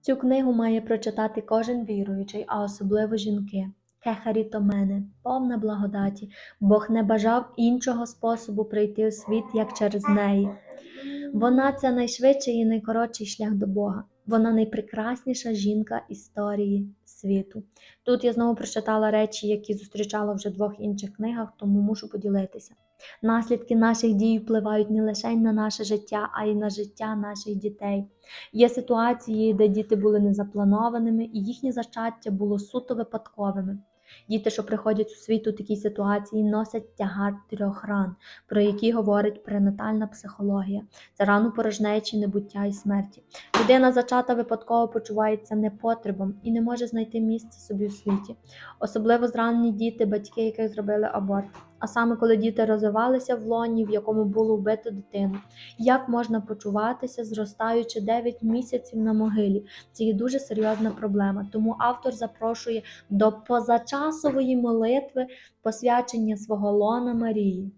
Цю книгу має прочитати кожен віруючий, а особливо жінки. Кехарі то мене, повна благодаті. Бог не бажав іншого способу прийти у світ, як через неї. Вона це найшвидший і найкоротший шлях до Бога. Вона найпрекрасніша жінка історії світу. Тут я знову прочитала речі, які зустрічала вже в двох інших книгах, тому мушу поділитися. Наслідки наших дій впливають не лише на наше життя, а й на життя наших дітей. Є ситуації, де діти були незапланованими, і їхнє зачаття було суто випадковими. Діти, що приходять у світ у такій ситуації, носять тягар трьох ран, про які говорить пренатальна психологія. Це рану порожнечі, небуття і смерті. Людина зачата випадково почувається непотребом і не може знайти місце собі у світі. Особливо зранені діти, батьки, яких зробили аборт. А саме коли діти розвивалися в лоні, в якому було вбито дитину. Як можна почуватися, зростаючи 9 місяців на могилі? Це є дуже серйозна проблема. Тому автор запрошує до позачасової молитви посвячення свого лона Марії.